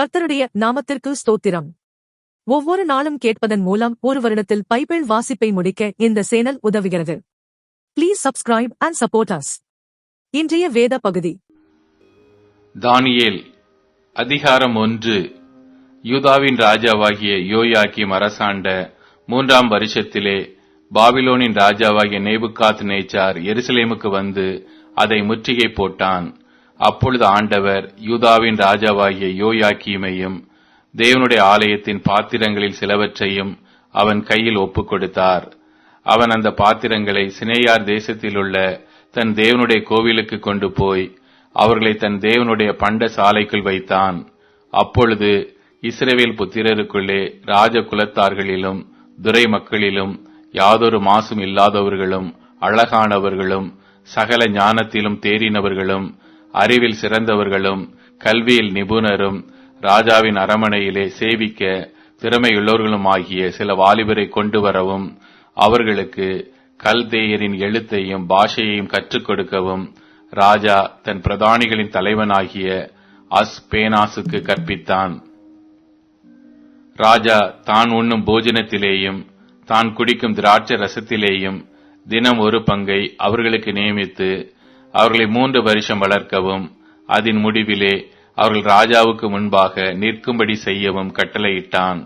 கர்த்தருடைய நாமத்திற்கு ஸ்தோத்திரம். ஒவ்வொரு நாளும் கேட்பதன் மூலம் ஒரு வருடத்தில் பைபிள் வாசிப்பை முடிக்க இந்த சேனல் உதவுகிறது. Please subscribe and support us இன்றைய வேத பகுதி. தானியேல் அதிகாரம் ஒன்று. யூதாவின் ராஜாவாகிய யோயாக்கிம் அரசாண்ட மூன்றாம் வருஷத்திலே பாபிலோனின் ராஜாவாகிய நேபுகாத் நேச்சார் எருசலேமுக்கு வந்து அதை முற்றுகை போட்டான். அப்பொழுது ஆண்டவர் யூதாவின் ராஜாவாகிய யோயாக்கீமையும் தேவனுடைய ஆலயத்தின் பாத்திரங்களில் சிலவற்றையும் அவன் கையில் ஒப்புக் கொடுத்தார் அவன் அந்த பாத்திரங்களை சினேயார் தேசத்திலுள்ள தன் தேவனுடைய கோவிலுக்கு கொண்டு போய் அவர்களை தன் தேவனுடைய பண்ட சாலைக்குள் வைத்தான். அப்பொழுது இஸ்ரேவேல் புத்திரருக்குள்ளே ராஜ குலத்தார்களிலும் துரை மக்களிலும் யாதொரு மாசும் இல்லாதவர்களும் அழகானவர்களும் சகல ஞானத்திலும் தேறினவர்களும் அறிவில் சிறந்தவர்களும் கல்வியில் நிபுணரும் ராஜாவின் அரமனையிலே சேவிக்க திறமையுள்ளவர்களும் ஆகிய சில வாலிபரை கொண்டு வரவும் அவர்களுக்கு கல்தேயரின் எழுத்தையும் பாஷையையும் கற்றுக் கொடுக்கவும் ராஜா தன் பிரதானிகளின் தலைவனாகிய அஸ்பேனாசுக்கு கற்பித்தான். ராஜா தான் உண்ணும் போஜனத்திலேயும் தான் குடிக்கும் திராட்சை ரசத்திலேயும் தினம் ஒரு பங்கை அவர்களுக்கு நியமித்து அவர்களை மூன்று வருஷம் வளர்க்கவும் அதன் முடிவிலே அவர்கள் ராஜாவுக்கு முன்பாக நிற்கும்படி செய்யவும் கட்டளையிட்டான்.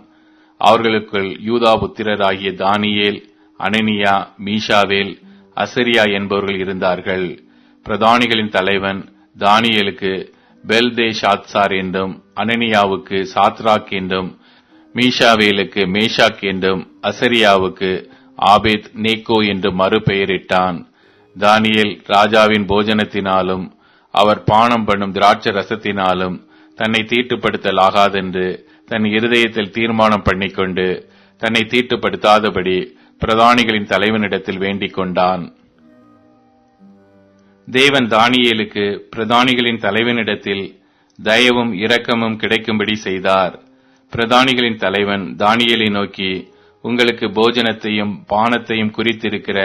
அவர்களுக்குள் யூதா புத்திரராகிய தானியேல் அனனியா மீஷாவேல் அசரியா என்பவர்கள் இருந்தார்கள். பிரதானிகளின் தலைவன் தானியேலுக்கு பெல்தே ஷாத்சார் என்றும் அனனியாவுக்கு சாத்ராக் என்றும் மீஷாவேலுக்கு மேஷாக் என்றும் அசரியாவுக்கு ஆபேத் நேக்கோ என்று மறுபெயரிட்டான். தானியேல் ராஜாவின் போஜனத்தினாலும் அவர் பானம் பண்ணும் திராட்ச ரசத்தினாலும் தன்னை தீட்டுப்படுத்தல் ஆகாதென்று தன் இருதயத்தில் தீர்மானம் பண்ணிக்கொண்டு தன்னை தீட்டுப்படுத்தாதபடி பிரதானிகளின் தலைவனிடத்தில் வேண்டிக் கொண்டான். தேவன் தானியேலுக்கு பிரதானிகளின் தலைவனிடத்தில் தயவும் இரக்கமும் கிடைக்கும்படி செய்தார். பிரதானிகளின் தலைவன் தானியலை நோக்கி உங்களுக்கு போஜனத்தையும் பானத்தையும் குறித்திருக்கிற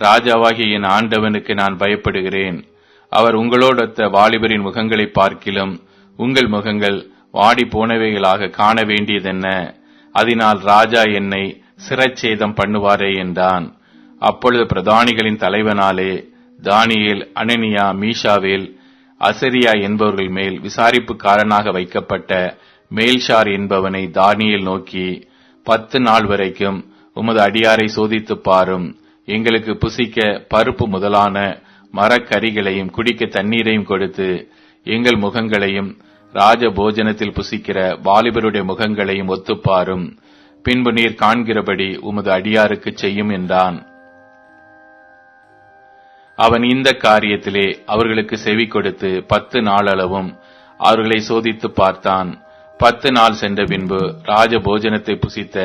ராஜாவாகிய என் ஆண்டவனுக்கு நான் பயப்படுகிறேன். அவர் உங்களோடொத்த வாலிபரின் முகங்களை பார்க்கிலும் உங்கள் முகங்கள் வாடி போனவைகளாக காண வேண்டியதென்ன அதனால் ராஜா என்னை சிரச்சேதம் பண்ணுவாரே என்றான். அப்பொழுது பிரதானிகளின் தலைவனாலே தானியேல் அனனியா மீஷாவேல் அசரியா என்பவர்கள் மேல் விசாரிப்புக்காரனாக வைக்கப்பட்ட மேல்ஷார் என்பவனை தானியில் நோக்கி பத்து நாள் வரைக்கும் உமது அடியாரை சோதித்துப் பாரும். எங்களுக்கு புசிக்க பருப்பு முதலான மரக்கறிகளையும் குடிக்க தண்ணீரையும் கொடுத்து எங்கள் முகங்களையும் ராஜ போஜனத்தில் புசிக்கிற வாலிபருடைய முகங்களையும் ஒத்துப்பாரும். பின்பு நீர் காண்கிறபடி உமது அடியாருக்கு செய்யும் என்றான். அவன் இந்த காரியத்திலே அவர்களுக்கு செவி கொடுத்து பத்து நாளளவும் அவர்களை சோதித்து பார்த்தான். பத்து நாள் சென்ற பின்பு ராஜ போஜனத்தை புசித்த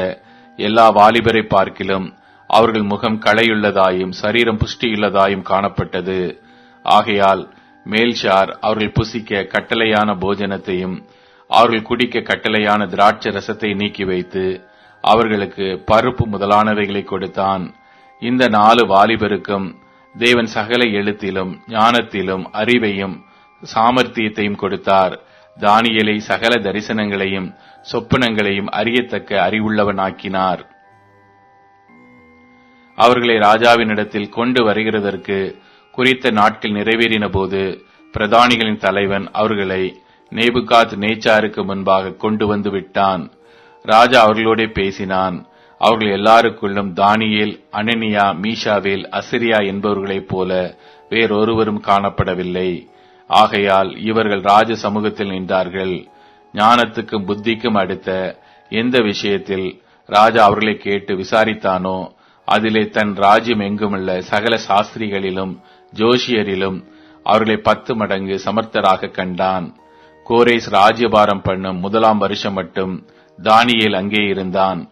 எல்லா வாலிபரை பார்க்கிலும் அவர்கள் முகம் களையுள்ளதாயும் சரீரம் புஷ்டியுள்ளதாயும் காணப்பட்டது. ஆகையால் மேல்ஷார் அவர்கள் புசிக்க கட்டளையான போஜனத்தையும் அவர்கள் குடிக்க கட்டளையான திராட்சை ரசத்தை நீக்கி வைத்து அவர்களுக்கு பருப்பு முதலானவைகளை கொடுத்தான். இந்த நாலு வாலிபருக்கும் தேவன் சகல எழுத்திலும் ஞானத்திலும் அறிவையும் சாமர்த்தியத்தையும் கொடுத்தார். தானியலை சகல தரிசனங்களையும் சொப்பனங்களையும் அறியத்தக்க அறிவுள்ளவனாக்கினார். அவர்களை ராஜாவினிடத்தில் கொண்டு வருகிறதற்கு குறித்த நாட்கள் நிறைவேறின போது பிரதானிகளின் தலைவன் அவர்களை நேபுகாத் நேச்சாருக்கு முன்பாக கொண்டு வந்து விட்டான். ராஜா அவர்களோட பேசினான். அவர்கள் எல்லாருக்குள்ளும் தானியேல் அனனியா மீஷாவேல் அசிரியா என்பவர்களைப் போல வேறொருவரும் காணப்படவில்லை. ஆகையால் இவர்கள் ராஜ சமூகத்தில் நின்றார்கள். ஞானத்துக்கும் புத்திக்கும் அடுத்த எந்த விஷயத்தில் ராஜா அவர்களை கேட்டு விசாரித்தானோ அதிலே தன் ராஜ்யம் எங்குமுள்ள சகல சாஸ்திரிகளிலும் ஜோஷியரிலும் அவர்களை பத்து மடங்கு சமர்த்தராக கண்டான். கோரேஸ் ராஜ்யபாரம் பண்ணும் முதலாம் வருஷம் மட்டும் தானியேல் அங்கே இருந்தான்.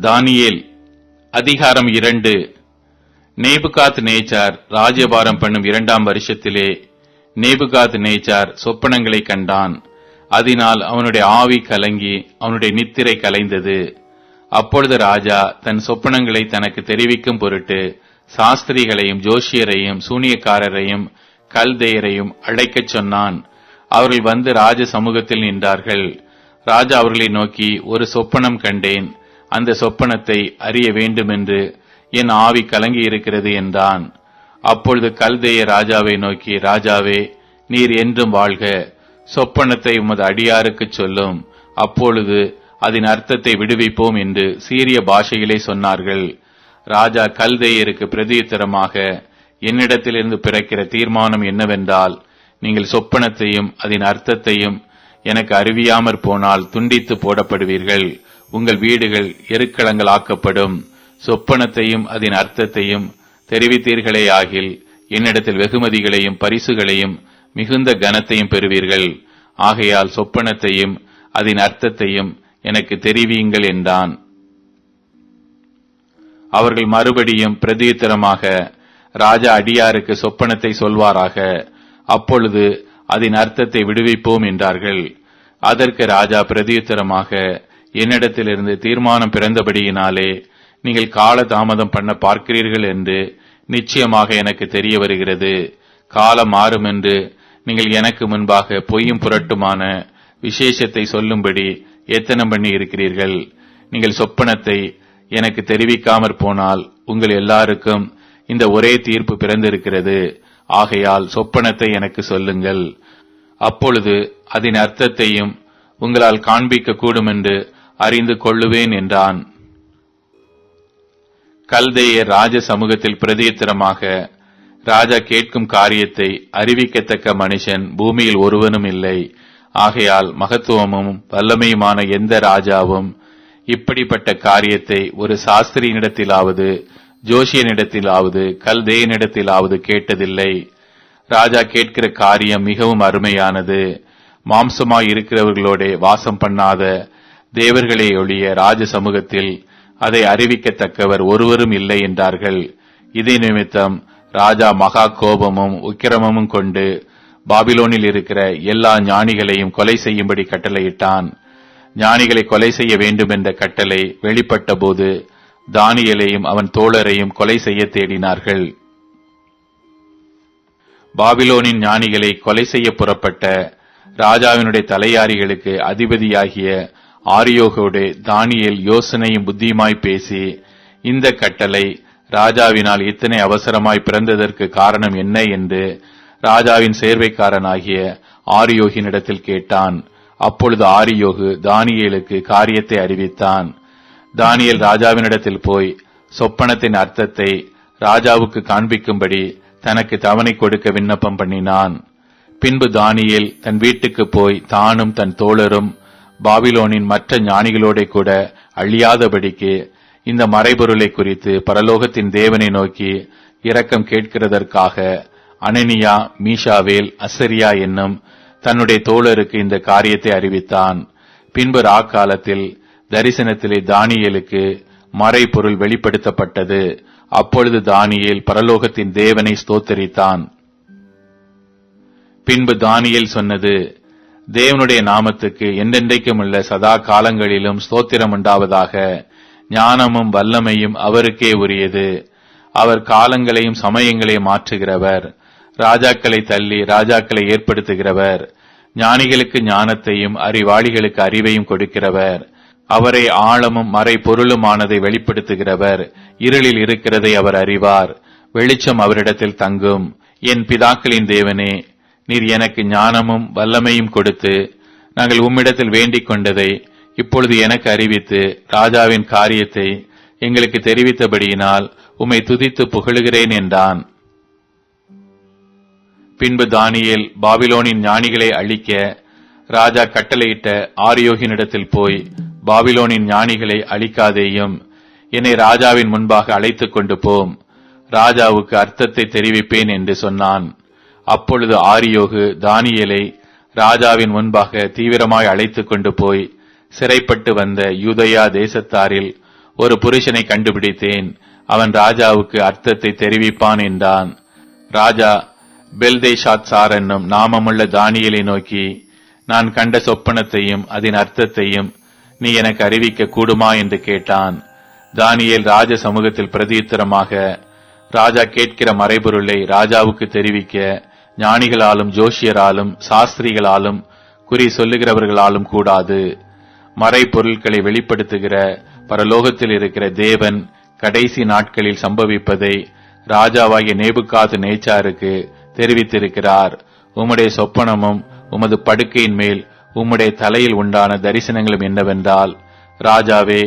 தானியேல் அதிகாரம் இரண்டு. நேபுகாத் நேச்சார் ராஜ்யபாரம் பண்ணும் இரண்டாம் வருஷத்திலே நேபுகாத் நேச்சார் சொப்பனங்களை கண்டான். அதனால் அவனுடைய ஆவி கலங்கி அவனுடைய நித்திரை கலைந்தது. அப்பொழுது ராஜா தன் சொப்பனங்களை தனக்கு தெரிவிக்கும் பொருட்டு சாஸ்திரிகளையும் ஜோஷியரையும் சூனியக்காரரையும் கல்தேயரையும் அழைக்கச் சொன்னான். அவர்கள் வந்து ராஜ சமூகத்தில் நின்றார்கள். ராஜா அவர்களை நோக்கி ஒரு சொப்பனம் கண்டேன். அந்த சொப்பனத்தை அறிய வேண்டுமென்று என் ஆவி கலங்கி இருக்கிறது என்றான். அப்பொழுது கல்தேய ராஜாவை நோக்கி ராஜாவே நீர் என்றும் வாழ்க. சொப்பனத்தை உமது அடியாருக்குச் சொல்லும். அப்பொழுது அதன் அர்த்தத்தை விடுவிப்போம் என்று சீரிய பாஷையிலே சொன்னார்கள். ராஜா கல்தேயருக்கு பிரதியுத்தரமாக என்னிடத்திலிருந்து பிறக்கிற தீர்மானம் என்னவென்றால் நீங்கள் சொப்பனத்தையும் அதன் அர்த்தத்தையும் எனக்கு அறிவியாமற் போனால் துண்டித்து போடப்படுவீர்கள். உங்கள் வீடுகள் எருக்களங்கள் ஆக்கப்படும். சொப்பனத்தையும் அதன் அர்த்தத்தையும் தெரிவித்தீர்களே ஆகில் என்னிடத்தில் வெகுமதிகளையும் பரிசுகளையும் மிகுந்த கனத்தையும் பெறுவீர்கள். ஆகையால் சொப்பனத்தையும் அதன் அர்த்தத்தையும் எனக்கு தெரிவியுங்கள் என்றான். அவர்கள் மறுபடியும் பிரதியுத்தரமாக ராஜா அடியாருக்கு சொப்பனத்தை சொல்வாராக அப்பொழுது அதன் அர்த்தத்தை விடுவிப்போம் என்றார்கள். அதற்கு ராஜா பிரதியுத்தரமாக என்னிடத்திலிருந்து தீர்மானம் பிறந்தபடியினாலே நீங்கள் கால தாமதம் பண்ண பார்க்கிறீர்கள் என்று நிச்சயமாக எனக்கு தெரிய வருகிறது. காலம் மாறும் என்று நீங்கள் எனக்கு முன்பாக பொய்யும் புரட்டுமான விசேஷத்தை சொல்லும்படி எத்தனம் பண்ணி இருக்கிறீர்கள்? நீங்கள் சொப்பனத்தை எனக்கு தெரிவிக்காமற் போனால் உங்கள் எல்லாருக்கும் இந்த ஒரே தீர்ப்பு பிறந்திருக்கிறது. ஆகையால் சொப்பனத்தை எனக்கு சொல்லுங்கள். அப்பொழுது அதன் அர்த்தத்தையும் உங்களால் காண்பிக்க கூடும் என்று அறிந்து கொள்ளுவேன் என்றான். கல்தேய ராஜ சமூகத்தில் பிரதித்திரமாக ராஜா கேட்கும் காரியத்தை அறிவிக்கத்தக்க மனுஷன் பூமியில் ஒருவனும் இல்லை. ஆகையால் மகத்துவமும் வல்லமையுமான எந்த ராஜாவும் இப்படிப்பட்ட காரியத்தை ஒரு சாஸ்திரியினிடத்திலாவது ஜோஷியனிடத்திலாவது கல்தேயனிடத்திலாவது கேட்டதில்லை. ராஜா கேட்கிற காரியம் மிகவும் அருமையானது. மாம்சமாய் இருக்கிறவர்களோட வாசம் பண்ணாத தேவர்களே ஒழிய ராஜ சமூகத்தில் அதை அறிவிக்கத்தக்கவர் ஒருவரும் இல்லை என்றார்கள். இதே நிமித்தம் ராஜா மகா கோபமும் உக்கிரமும் கொண்டு பாபிலோனில் இருக்கிற எல்லா ஞானிகளையும் கொலை செய்யும்படி கட்டளையிட்டான். ஞானிகளை கொலை செய்ய வேண்டும் என்ற கட்டளை வெளிப்பட்ட போது தானியலையும் அவன் தோழரையும் கொலை செய்ய தேடினார்கள். பாபிலோனின் ஞானிகளை கொலை செய்ய புறப்பட்ட ராஜாவினுடைய தலையாரிகளுக்கு அதிபதியாகிய ஆரியோகோடு தானியல் யோசனையும் புத்தியுமாய் பேசி இந்த கட்டளை ராஜாவினால் இத்தனை அவசரமாய் பிறந்ததற்கு காரணம் என்ன என்று ராஜாவின் சேர்வைக்காரனாகிய ஆரியோகினிடத்தில் கேட்டான். அப்பொழுது ஆரியோகு தானியேலுக்கு காரியத்தை அறிவித்தான். தானியல் ராஜாவினிடத்தில் போய் சொப்பனத்தின் அர்த்தத்தை ராஜாவுக்கு காண்பிக்கும்படி தனக்கு தவணை கொடுக்க விண்ணப்பம் பண்ணினான். பின்பு தானியேல் தன் வீட்டுக்கு போய் தானும் தன் தோழரும் பாபிலோனின் மற்ற ஞானிகளோட கூட அழியாதபடிக்கு இந்த மறைபொருளை குறித்து பரலோகத்தின் தேவனை நோக்கி இரக்கம் கேட்கிறதற்காக அனனியா மீஷாவேல் அசரியா என்னும் தன்னுடைய தோழருக்கு இந்த காரியத்தை அறிவித்தான். பின்பு ராக்காலத்தில் தரிசனத்திலே தானியலுக்கு மறைபொருள் வெளிப்படுத்தப்பட்டது. அப்பொழுது தானியேல் பரலோகத்தின் தேவனை ஸ்தோத்தரித்தான். பின்பு தானியேல் சொன்னது தேவனுடைய நாமத்துக்கு என்றென்றைக்கும் உள்ள சதா காலங்களிலும் ஸ்தோத்திரம் உண்டாவதாக ஞானமும் வல்லமையும் அவருக்கே உரியது. அவர் காலங்களையும் சமயங்களையும் மாற்றுகிறவர். ராஜாக்களை தள்ளி ராஜாக்களை ஏற்படுத்துகிறவர். ஞானிகளுக்கு ஞானத்தையும் அறிவாளிகளுக்கு அறிவையும் கொடுக்கிறவர். அவரை ஆழமும் மறை பொருளுமானதை வெளிப்படுத்துகிறவர். இருளில் இருக்கிறதை அவர் அறிவார். வெளிச்சம் அவரிடத்தில் தங்கும். என் பிதாக்களின் தேவனே நீர் எனக்கு ஞானமும் வல்லமையும் கொடுத்து நாங்கள் உம்மிடத்தில் வேண்டிக் கொண்டதை இப்பொழுது எனக்கு அறிவித்து ராஜாவின் காரியத்தை எங்களுக்கு தெரிவித்தபடியினால் உம்மை துதித்து புகழுகிறேன் என்றான். பின்பு தானியேல் பாபிலோனின் ஞானிகளை அழிக்க ராஜா கட்டளையிட்ட ஆரியோகினிடத்தில் போய் பாபிலோனின் ஞானிகளை அழிக்காதேயும் என்னை ராஜாவின் முன்பாக அழைத்துக் கொண்டு போம் ராஜாவுக்கு அர்த்தத்தை தெரிவிப்பேன் என்று சொன்னான். அப்பொழுது ஆரியோகு தானியலை ராஜாவின் முன்பாக தீவிரமாய் அழைத்துக் கொண்டு போய் சிறைப்பட்டு வந்த யூதயா தேசத்தாரில் ஒரு புருஷனை கண்டுபிடித்தேன். அவன் ராஜாவுக்கு அர்த்தத்தை தெரிவிப்பான் என்றான். ராஜா பெல்தேஷாத் சார் என்னும் நாமமுள்ள தானியலை நோக்கி நான் கண்ட சொப்பனத்தையும் அதன் அர்த்தத்தையும் நீ எனக்கு அறிவிக்க கூடுமா என்று கேட்டான். தானியல் ராஜ சமூகத்தில் பிரதியுத்தரமாக ராஜா கேட்கிற மறைபொருளை ராஜாவுக்கு தெரிவிக்க ஞானிகளாலும் ஜோஷியராலும் சாஸ்திரிகளாலும் குறி சொல்லுகிறவர்களாலும் கூடாது. மறைபொருட்களை வெளிப்படுத்துகிற பரலோகத்தில் இருக்கிற தேவன் கடைசி நாட்களில் சம்பவிப்பதை ராஜாவாகிய நேபுகாது நேச்சாருக்கு தெரிவித்திருக்கிறார். உம்முடைய சொப்பனமும் உமது படுக்கையின் மேல் உம்முடைய தலையில் உண்டான தரிசனங்களும் என்னவென்றால் ராஜாவே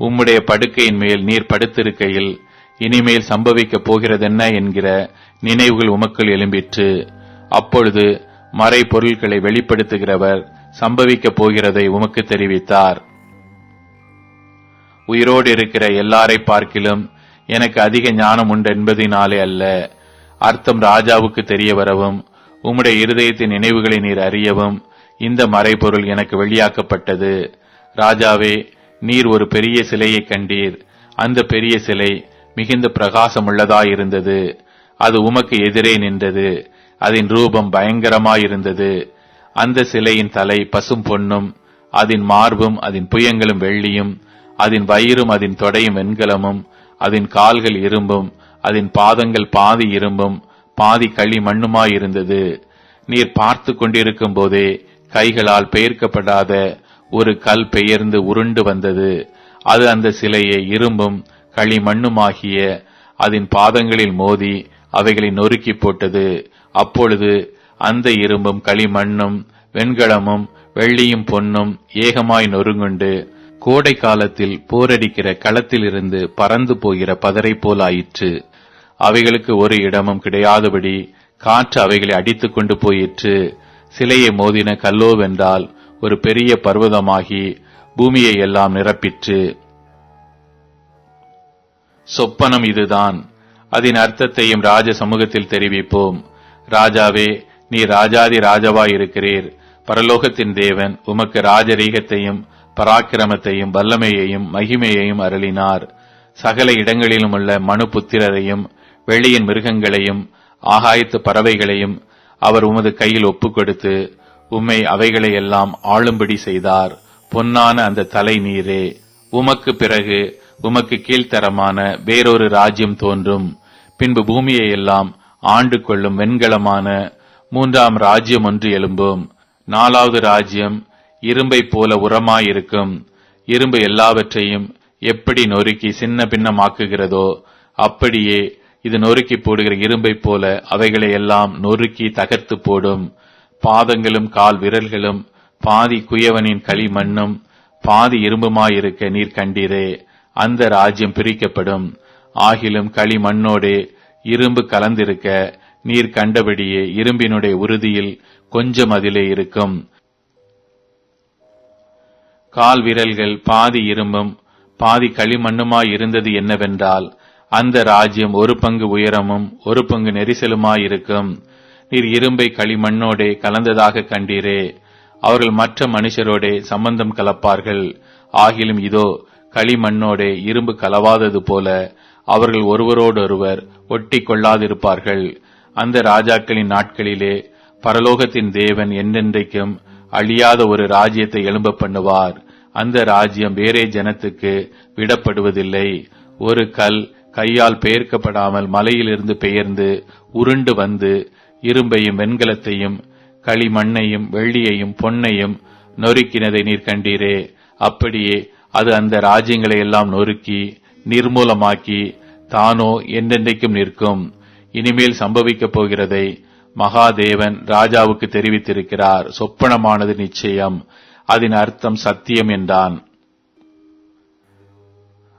உம்முடைய படுக்கையின் மேல் நீர் படுத்திருக்கையில் இனிமேல் சம்பவிக்கப் போகிறதென்ன என்கிற நினைவுகள் உமக்குள் எழும்பிற்று. அப்பொழுது மறை பொருட்களை வெளிப்படுத்துகிறவர் சம்பவிக்கப் போகிறதை உமக்கு தெரிவித்தார். உயிரோடு இருக்கிற எல்லாரை பார்க்கிலும் எனக்கு அதிக ஞானம் உண்டு என்பதினாலே அல்ல. அர்த்தம் ராஜாவுக்கு தெரிய வரவும் உம்முடைய இருதயத்தின் நினைவுகளை நீர் அறியவும் இந்த மறைபொருள் எனக்கு வெளியாக்கப்பட்டது. ராஜாவே நீர் ஒரு பெரிய சிலையை கண்டீர். அந்த பெரிய சிலை மிகுந்த பிரகாசமுள்ளதாயிருந்தது. அது உமக்கு எதிரே நின்றது. அதன் ரூபம் பயங்கரமாயிருந்தது. அந்த சிலையின் தலை பசும் பொன்னும் அதன் மார்பும் அதன் புயங்களும் வெள்ளியும் அதன் வயிறும் அதன் தொடையும் வெண்கலமும் அதன் கால்கள் இரும்பும் அதன் பாதங்கள் பாதி இரும்பும் பாதி களி மண்ணுமாயிருந்தது. நீர் பார்த்து கொண்டிருக்கும் போதே கைகளால் பெயர்க்கப்படாத ஒரு கல் பெயர்ந்து உருண்டு வந்தது. அது அந்த சிலையை இரும்பும் களி மண்ணுமாகிய அதன் பாதங்களில் மோதி அவைகளை நொறுக்கி போட்டது. அப்பொழுது அந்த இரும்பும் களிமண்ணும் வெண்கலமும் வெள்ளியும் பொன்னும் ஏகமாய் நொறுங்குண்டு. கோடை காலத்தில் போரடிக்கிற களத்திலிருந்து பறந்து போகிற பதரை போலாயிற்று அவைகளுக்கு ஒரு இடமும் கிடையாதபடி காற்று அவைகளை அடித்துக் கொண்டு போயிற்று. சிலையை மோதின கல்லோவென்றால் ஒரு பெரிய பர்வதமாகி பூமியை எல்லாம் நிரப்பிற்று. சொப்பனம் இதுதான். அதன் அர்த்தத்தையும் ராஜ சமூகத்தில் தெரிவிப்போம். ராஜாவே நீ ராஜாதி ராஜாவாய் இருக்கிறீர் பரலோகத்தின் தேவன் உமக்கு ராஜரீகத்தையும் பராக்கிரமத்தையும் வல்லமையையும் மகிமையையும் அருளினார். சகல இடங்களிலும் உள்ள மனு புத்திரரையும் வெளியின் மிருகங்களையும் ஆகாயத்து பறவைகளையும் அவர் உமது கையில் ஒப்புக்கொடுத்து உம்மை அவைகளையெல்லாம் ஆளும்படி செய்தார். பொன்னான அந்த தலை நீரே உமக்கு பிறகு உமக்கு கீழ்த்தரமான வேறொரு ராஜ்யம் தோன்றும். பின்பு பூமியை எல்லாம் ஆண்டு கொள்ளும் வெண்கலமான மூன்றாம் ராஜ்யம் ஒன்று எழும்பும். நாலாவது ராஜ்யம் இரும்பை போல உரமாயிருக்கும். இரும்பு எல்லாவற்றையும் எப்படி நொறுக்கி சின்ன பின்னமாக்குகிறதோ அப்படியே இது நொறுக்கி போடுகிற இரும்பை போல அவைகளை எல்லாம் நொறுக்கி தகர்த்து போடும். பாதங்களும் கால் விரல்களும் பாதி குயவனின் களிமண்ணும் பாதி இரும்புமாயிருக்க நீர் கண்டீரே அந்த ராஜ்யம் பிரிக்கப்படும். ஆகிலும் களிமண்ணோடே இரும்பு கலந்திருக்க நீர் கண்டபடியே இரும்பினுடைய உறுதியில் கொஞ்சம் அதிலே இருக்கும். கால் விரல்கள் பாதி இரும்பும் பாதி களிமண்ணுமாய் இருந்தது என்னவென்றால் அந்த ராஜ்யம் ஒரு பங்கு உயரமும் ஒரு பங்கு நெரிசலுமாயிருக்கும் நீர் இரும்பை களிமண்ணோடே கலந்ததாக கண்டீரே. அவர்கள் மற்ற மனுஷரோடே சம்பந்தம் கலப்பார்கள். ஆகிலும் இதோ களிமண்ணோடே இரும்பு கலவாதது போல அவர்கள் ஒருவரோடொருவர் ஒட்டி கொள்ளாதிருப்பார்கள். அந்த ராஜாக்களின் நாட்களிலே பரலோகத்தின் தேவன் என்றென்றைக்கும் அழியாத ஒரு ராஜ்யத்தை எழும்ப பண்ணுவார். அந்த ராஜ்யம் வேறே ஜனத்துக்கு விடப்படுவதில்லை. ஒரு கல் கையால் பெயர்க்கப்படாமல் மலையிலிருந்து பெயர்ந்து உருண்டு வந்து இரும்பையும் வெண்கலத்தையும் களிமண்ணையும் வெள்ளியையும் பொன்னையும் நொறுக்கினதை நீர் கண்டீரே. அப்படியே அது அந்த ராஜ்யங்களை எல்லாம் நொறுக்கி நிர்மூலமாக்கி தானோ என்றென்றைக்கும் நிற்கும். இனிமேல் சம்பவிக்கப் போகிறதை மகாதேவன் ராஜாவுக்கு தெரிவித்திருக்கிறார். சொப்பனமானது நிச்சயம். அதன் அர்த்தம் சத்தியம் என்றான்.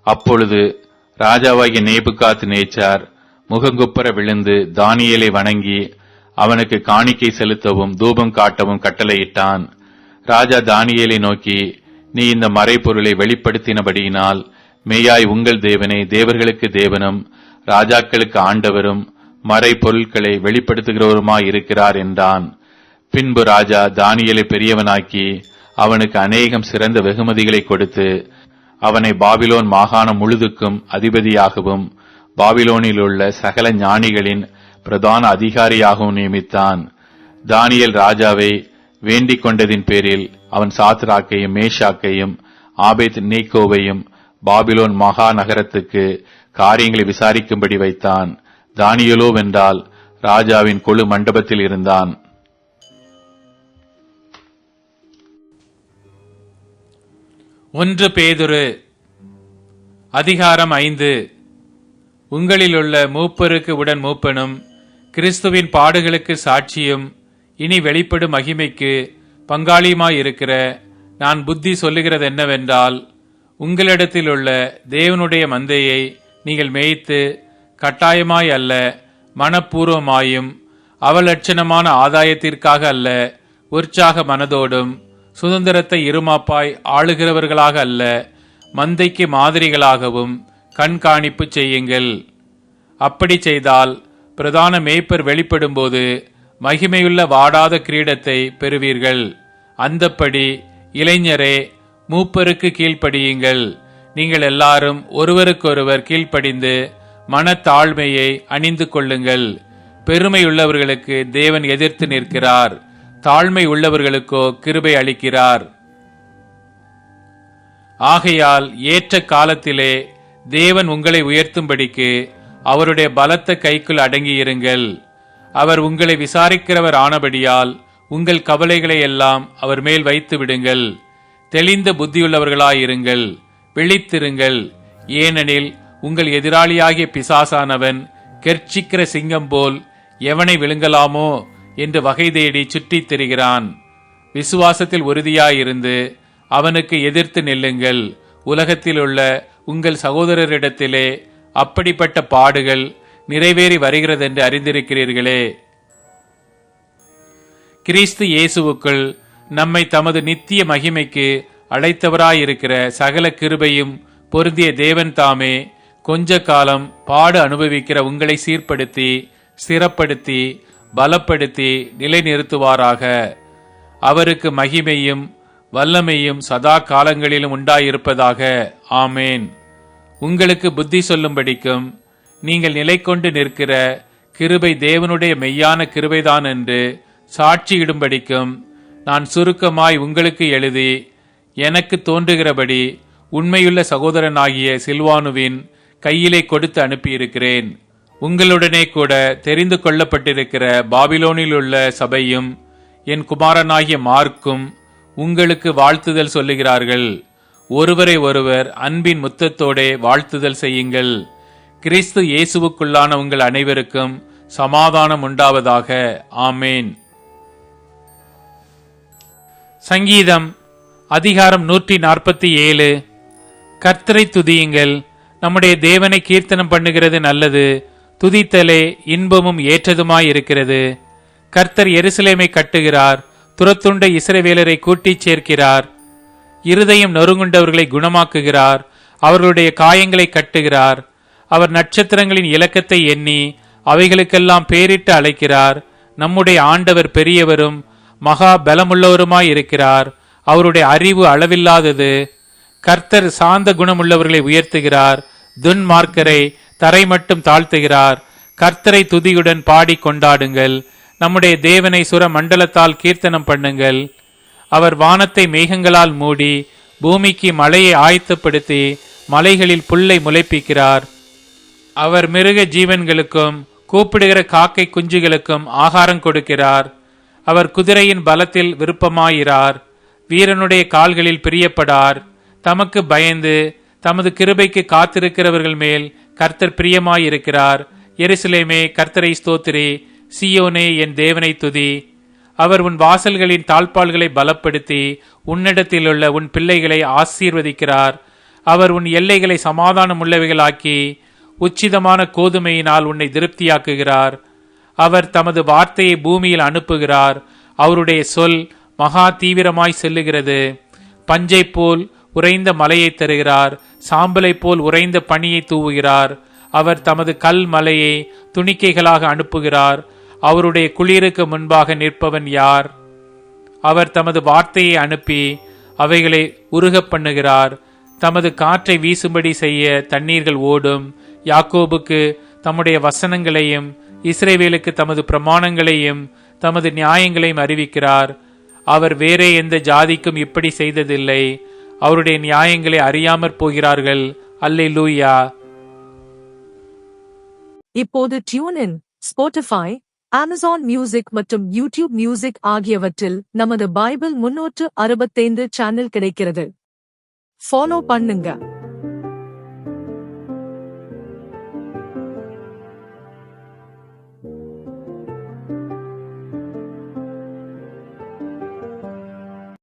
அப்பொழுது ராஜாவாகிய நேபுகாத்து நேச்சார் முகங்குப்புற விழுந்து தானியலை வணங்கி அவனுக்கு காணிக்கை செலுத்தவும் தூபம் காட்டவும் கட்டளையிட்டான். ராஜா தானியலை நோக்கி நீ இந்த மறைபொருளை வெளிப்படுத்தினபடியினால் மெய்யாய் உங்கள் தேவனை தேவர்களுக்கு தேவனும் ராஜாக்களுக்கு ஆண்டவரும் மறைபொருட்களை வெளிப்படுத்துகிறவருமாய் இருக்கிறார் என்றான். பின்பு ராஜா தானியலை பெரியவனாக்கி அவனுக்கு அநேகம் சிறந்த வெகுமதிகளை கொடுத்து அவனை பாபிலோன் மாகாணம் முழுதுக்கும் அதிபதியாகவும் பாபிலோனில் உள்ள சகல ஞானிகளின் பிரதான அதிகாரியாகவும் நியமித்தான். தானியல் ராஜாவை வேண்டிக் கொண்டதின் பேரில் அவன் சாத்ராக்கையும் மேஷாக்கையும் ஆபேத் நீக்கோவையும் பாபிலோன் மகா நகரத்துக்கு காரியங்களை விசாரிக்கும்படி வைத்தான். தானியலோ வென்றால் ராஜாவின் கொழு மண்டபத்தில் இருந்தான். ஒன்று பேதுரு அதிகாரம் ஐந்து. உங்களிலுள்ள மூப்பருக்கு உடன் மூப்பனும் கிறிஸ்துவின் பாடுகளுக்கு சாட்சியும் இனி வெளிப்படும் மகிமைக்கு பங்காளியுமாயிருக்கிற நான் புத்தி சொல்லுகிறது என்னவென்றால் உங்களிடத்தில் உள்ள தேவனுடைய மந்தையை நீங்கள் மேய்த்து கட்டாயமாய் அல்ல மனப்பூர்வமாயும் அவலட்சணமான ஆதாயத்திற்காக அல்ல உற்சாக மனதோடும் சுதந்திரத்தை இருமாப்பாய் ஆளுகிறவர்களாக அல்ல மந்தைக்கு மாதிரிகளாகவும் கண்காணிப்பு செய்யுங்கள். அப்படி செய்தால் பிரதான மேய்ப்பர் வெளிப்படும்போது மகிமையுள்ள வாடாத கிரீடத்தை பெறுவீர்கள். அந்தப்படி இளைஞரே மூப்பருக்கு கீழ்ப்படியுங்கள். நீங்கள் எல்லாரும் ஒருவருக்கொருவர் கீழ்ப்படிந்து மனத்தாழ்மையை அணிந்து கொள்ளுங்கள். பெருமை உள்ளவர்களுக்கு தேவன் எதிர்த்து நிற்கிறார். தாழ்மை உள்ளவர்களுக்கோ கிருபை அளிக்கிறார். ஆகையால் ஏற்ற காலத்திலே தேவன் உங்களை உயர்த்தும்படிக்கு அவருடைய பலத்த கைக்குள் அடங்கியிருங்கள். அவர் உங்களை விசாரிக்கிறவர் ஆனபடியால் உங்கள் கவலைகளை எல்லாம் அவர் மேல் வைத்து விடுங்கள். தெளிந்த புத்தியுள்ளவர்களாயிருங்கள். விழித்திருங்கள். ஏனெனில் உங்கள் எதிராளியாகிய பிசாசானவன் கெர்ச்சிக்கிற சிங்கம் போல் எவனை விழுங்கலாமோ என்று வகை தேடி சுற்றித் திரிகிறான். விசுவாசத்தில் உறுதியாயிருந்து அவனுக்கு எதிர்த்து நில்லுங்கள். உலகத்தில் உள்ள உங்கள் சகோதரரிடத்திலே அப்படிப்பட்ட பாடுகள் நிறைவேறி வருகிறதென்று அறிந்திருக்கிறீர்களே. கிறிஸ்து இயேசுவுக்குள் நம்மை தமது நித்திய மகிமைக்கு அழைத்தவராயிருக்கிற சகல கிருபையும் பொருந்திய தேவன் தாமே கொஞ்ச காலம் பாடு அனுபவிக்கிற உங்களை சீர்படுத்தி ஸ்திரப்படுத்தி பலப்படுத்தி நிலைநிறுத்துவாராக. அவருக்கு மகிமையும் வல்லமையும் சதா காலங்களிலும் உண்டாயிருப்பதாக. ஆமேன். உங்களுக்கு புத்தி சொல்லும்படிக்கும் நீங்கள் நிலை கொண்டு நிற்கிற கிருபை தேவனுடைய மெய்யான கிருபைதான் என்று சாட்சியிடும்படிக்கும் நான் சுருக்கமாய் உங்களுக்கு எழுதி எனக்கு தோன்றுகிறபடி உண்மையுள்ள சகோதரனாகிய சில்வானுவின் கையிலே கொடுத்து அனுப்பியிருக்கிறேன். உங்களுடனே கூட தெரிந்து கொள்ளப்பட்டிருக்கிற பாபிலோனில் உள்ள சபையும் என் குமாரனாகிய மார்க்கும் உங்களுக்கு வாழ்த்துதல் சொல்லுகிறார்கள். ஒருவரை ஒருவர் அன்பின் முத்தத்தோடே வாழ்த்துதல் செய்யுங்கள். கிறிஸ்து இயேசுவுக்குள்ளான உங்கள் அனைவருக்கும் சமாதானம் உண்டாவதாக. ஆமேன். சங்கீதம் அதிகாரம் நூற்றி நாற்பத்தி ஏழு. கர்த்தரை துதியுங்கள். நம்முடைய தேவனை கீர்த்தனம் பண்ணுகிறது நல்லது துதித்தலே இன்பமும் ஏற்றதுமாய் இருக்கிறது. கர்த்தர் எருசலேமை கட்டுகிறார் துரத்துண்ட இசைவேலரை கூட்டிச் சேர்க்கிறார் இருதயம் நொறுங்குண்டவர்களை குணமாக்குகிறார் அவர்களுடைய காயங்களை கட்டுகிறார். அவர் நட்சத்திரங்களின் இலக்கத்தை எண்ணி அவைகளுக்கெல்லாம் பேரிட்டு அழைக்கிறார். நம்முடைய ஆண்டவர் பெரியவரும் மகா பலமுள்ளவருமாய் இருக்கிறார். அவருடைய அறிவு அளவில்லாதது. கர்த்தர் சாந்த குணமுள்ளவர்களை உயர்த்துகிறார். துன்மார்க்கரை தரை மட்டும் தாழ்த்துகிறார். கர்த்தரை துதியுடன் பாடி கொண்டாடுங்கள். நம்முடைய தேவனை சுர மண்டலத்தால் கீர்த்தனம் பண்ணுங்கள். அவர் வானத்தை மேகங்களால் மூடி பூமிக்கு மலையை ஆயத்தப்படுத்தி மலைகளில் புல்லை முளைப்பிக்கிறார். அவர் மிருக ஜீவன்களுக்கும் கூப்பிடுகிற காக்கை குஞ்சுகளுக்கும் ஆகாரம் கொடுக்கிறார். அவர் குதிரையின் பலத்தில் விருப்பமாயிறார் வீரனுடைய கால்களில் பிரியப்படார். தமக்கு பயந்து தமது கிருபைக்கு காத்திருக்கிறவர்கள் மேல் கர்த்தர் பிரியமாயிருக்கிறார். எருசலேமே கர்த்தரை ஸ்தோத்திரி சியோனே என் தேவனை துதி. அவர் உன் வாசல்களின் தாழ்பால்களை பலப்படுத்தி உன்னிடத்திலுள்ள உன் பிள்ளைகளை ஆசீர்வதிக்கிறார். அவர் உன் எல்லைகளை சமாதானம் உள்ளவைகளாக்கி உச்சிதமான கோதுமையினால் உன்னை திருப்தியாக்குகிறார். அவர் தமது வார்த்தையை பூமியில் அனுப்புகிறார். அவருடைய சொல் மகா தீவிரமாய் செல்லுகிறது. பஞ்சை போல் உறைந்த மலையை தருகிறார். சாம்பலை போல் உறைந்த பனியை தூவுகிறார். அவர் தமது கல் மலையை துணிக்கைகளாக அனுப்புகிறார். அவருடைய குளிருக்கு முன்பாக நிற்பவன் யார்? அவர் தமது வார்த்தையை அனுப்பி அவைகளை உருகப் பண்ணுகிறார். தமது காற்றை வீசும்படி செய்ய தண்ணீர்கள் ஓடும். யாக்கோபுக்கு தம்முடைய வசனங்களையும் இஸ்ரேவேலுக்கு தமது பிரமாணங்களையும் தமது நியாயங்களையும் அறிவிக்கிறார். அவர் வேறே எந்த ஜாதிக்கும் இப்படி செய்ததில்லை. அவருடைய நியாயங்களை அறியாமற் போகிறார்கள். அல்லேலூயா. இப்போது tune in Spotify Amazon music மற்றும் யூடியூப் மியூசிக் ஆகியவற்றில் நமது பைபிள் முன்னூற்று அறுபத்தைந்து சேனல் கிடைக்கிறது. ஃபாலோ பண்ணுங்க.